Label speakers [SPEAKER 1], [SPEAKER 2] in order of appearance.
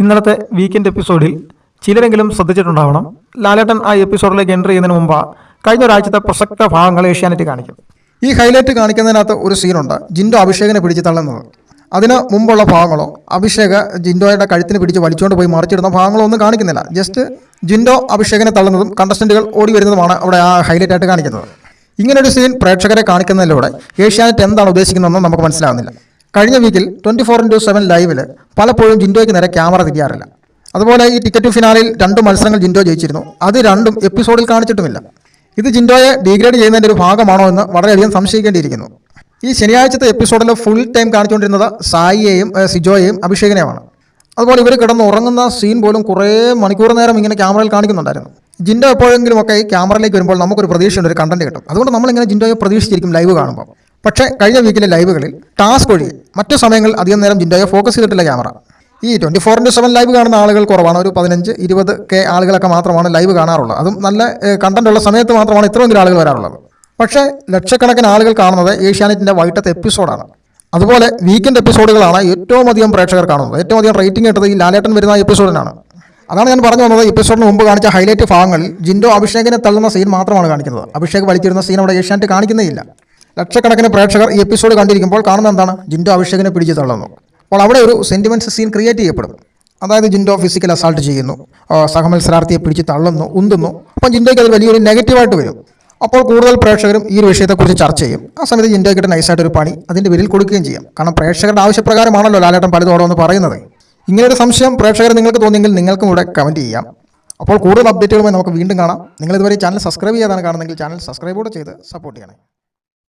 [SPEAKER 1] ഇന്നലത്തെ വീക്കെൻഡ് എപ്പിസോഡിൽ ചിലരെങ്കിലും ശ്രദ്ധിച്ചിട്ടുണ്ടാവണം. ലാലേട്ടൻ ആ എപ്പിസോഡിലേക്ക് എന്റർ ചെയ്യുന്നതിന് മുമ്പ് കഴിഞ്ഞ ഒരാഴ്ചത്തെ പ്രസക്ത ഭാഗങ്ങൾ ഏഷ്യാനെറ്റ് കാണിക്കും.
[SPEAKER 2] ഈ ഹൈലൈറ്റ് കാണിക്കുന്നതിനകത്ത് ഒരു സീനുണ്ട് ജിൻഡോ അഭിഷേകനെ പിടിച്ച് തള്ളുന്നത്. അതിന് മുമ്പുള്ള ഭാഗങ്ങളോ അഭിഷേക ജിൻഡോയുടെ കഴുത്തിന് പിടിച്ച് വലിച്ചുകൊണ്ട് പോയി മറിച്ചിടുന്ന ഭാഗങ്ങളോ ഒന്നും കാണിക്കുന്നില്ല. ജസ്റ്റ് ജിൻഡോ അഭിഷേകനെ തള്ളുന്നതും കണ്ടസ്റ്റന്റുകൾ ഓടി വരുന്നതുമാണ് അവിടെ ആ ഹൈലൈറ്റ് ആയിട്ട് കാണിക്കുന്നത്. ഇങ്ങനൊരു സീൻ പ്രേക്ഷകരെ കാണിക്കുന്നതിലൂടെ ഏഷ്യാനെറ്റ് എന്താണ് ഉദ്ദേശിക്കുന്നതെന്ന് നമുക്ക് മനസ്സിലാവുന്നില്ല. കഴിഞ്ഞ വീക്കിൽ ട്വന്റി ഫോർ ഇന്റു സെവൻ ലൈവിൽ പലപ്പോഴും ജിൻഡോയ്ക്ക് നേരെ ക്യാമറ തിരിയാറില്ല. അതുപോലെ ഈ ടിക്കറ്റ് ഫിനാലിൽ രണ്ട് മത്സരങ്ങൾ ജിൻഡോ ജയിച്ചിരുന്നു. അത് രണ്ടും എപ്പിസോഡിൽ കാണിച്ചിട്ടുമില്ല. ഇത് ജിൻഡോയെ ഡീഗ്രേഡ് ചെയ്യുന്നതിന്റെ ഒരു ഭാഗമാണോ എന്ന് വളരെയധികം സംശയിക്കേണ്ടിയിരിക്കുന്നു. ഈ ശനിയാഴ്ചത്തെ എപ്പിസോഡിൽ ഫുൾ ടൈം കാണിച്ചുകൊണ്ടിരുന്നത് സായിയെയും സിജോയെയും അഭിഷേകിനെയുമാണ്. അതുപോലെ ഇവർ കിടന്ന് ഉറങ്ങുന്ന സീൻ പോലും കുറേ മണിക്കൂർ നേരം ഇങ്ങനെ ക്യാമറയിൽ കാണിക്കുന്നുണ്ടായിരുന്നു. ജിൻഡോ എപ്പോഴെങ്കിലും ഒക്കെ ഈ ക്യാമറയിലേക്ക് വരുമ്പോൾ നമുക്കൊരു പ്രതീക്ഷയുണ്ട് ഒരു കണ്ടന്റ് കിട്ടും. അതുകൊണ്ട് നമ്മളിങ്ങനെ ജിൻഡോയെ പ്രതീക്ഷിച്ചിരിക്കും ലൈവ് കാണുമ്പോൾ. പക്ഷേ കഴിഞ്ഞ വീക്കിലെ ലൈവുകളിൽ ടാസ്ക് ഒഴികെ മറ്റു സമയങ്ങളിൽ അധികം നേരം ജിൻഡോയെ ഫോക്കസ് ചെയ്തിട്ടില്ല ക്യാമറ. ഈ twenty four into seven live കാണുന്ന ആളുകൾ കുറവാണ്. ഒരു പതിനഞ്ച് ഇരുപത് കെ ആളുകളൊക്കെ മാത്രമാണ് ലൈവ് കാണാറുള്ളത്. അതും നല്ല കണ്ടന്റ് ഉള്ള സമയത്ത് മാത്രമാണ് ഇത്രയെങ്കിലും ആളുകൾ വരാറുള്ളത്. പക്ഷേ ലക്ഷക്കണക്കിന് ആളുകൾ കാണുന്നത് ഏഷ്യാനെറ്റിന്റെ വൈകിട്ടത്തെ എപ്പിസോഡാണ്. അതുപോലെ വീക്കെൻഡ് എപ്പിസോഡുകളാണ് ഏറ്റവും അധികം പ്രേക്ഷകർ കാണുന്നത്. ഏറ്റവും അധികം റേറ്റിംഗ് കിട്ടുന്നത് ഈ ലാലേട്ടൻ വരുന്ന എപ്പിസോഡിനാണ്. അതാണ് ഞാൻ പറഞ്ഞു വന്നത്. എപ്പിസോഡിന് മുമ്പ് കാണിച്ച ഹൈലൈറ്റ് ഭാഗങ്ങളിൽ ജിൻഡോ അഭിഷേകിനെ തള്ളുന്ന സീൻ മാത്രമാണ് കാണിക്കുന്നത്. അഭിഷേക് വലിച്ചിരുന്ന സീൻ അവിടെ ഏഷ്യാനെറ്റ് കാണിക്കുന്നേ ഇല്ല. ലക്ഷക്കണക്കിന് പ്രേക്ഷകർ ഈ എപ്പിസോഡ് കണ്ടിരിക്കുമ്പോൾ കാണുന്ന എന്താണ്? ജിൻഡോ അഭിഷേകിനെ പിടിച്ച് തള്ളുന്നു. അപ്പോൾ അവിടെ ഒരു സെന്റിമെന്റ്സ് സീൻ ക്രിയേറ്റ് ചെയ്യപ്പെടും. അതായത് ജിൻഡോ ഫിസിക്കൽ അസാൾട്ട് ചെയ്യുന്നു. സഹമത്സരാർത്ഥിയെ പിടിച്ച് തള്ളുന്നു ഉന്തുന്നു. അപ്പം ജിൻഡോയ്ക്ക് അത് വലിയൊരു നെഗറ്റീവായിട്ട് വരും. അപ്പോൾ കൂടുതൽ പ്രേക്ഷകരും ഈ ഒരു വിഷയത്തെക്കുറിച്ച് ചർച്ച ചെയ്യും. ആ സമയത്ത് ജിൻഡോയ്ക്കിട്ട് നൈസായിട്ട് ഒരു പണി അതിന്റെ പേരിൽ കൊടുക്കുകയും ചെയ്യും. കാരണം പ്രേക്ഷകരുടെ ആവശ്യപ്രകാരമാണല്ലോ ലാലേട്ടൻ എന്ന് പറയുന്നത്. ഇങ്ങനെ ഒരു സംശയം പ്രേക്ഷകർ നിങ്ങൾക്ക് തോന്നിയെങ്കിൽ നിങ്ങൾക്കും ഇവിടെ കമന്റ് ചെയ്യാം. അപ്പോൾ കൂടുതൽ അപ്ഡേറ്റുകളുമായി നമുക്ക് വീണ്ടും കാണാം. നിങ്ങൾ ഇതുവരെ ചാനൽ സബ്സ്ക്രൈബ് ചെയ്യാതാണ് കാണുന്നെങ്കിൽ ചാനൽ സബ്സ്ക്രൈബ് കൂടെ ചെയ്ത് സപ്പോർട്ട് ചെയ്യണേ.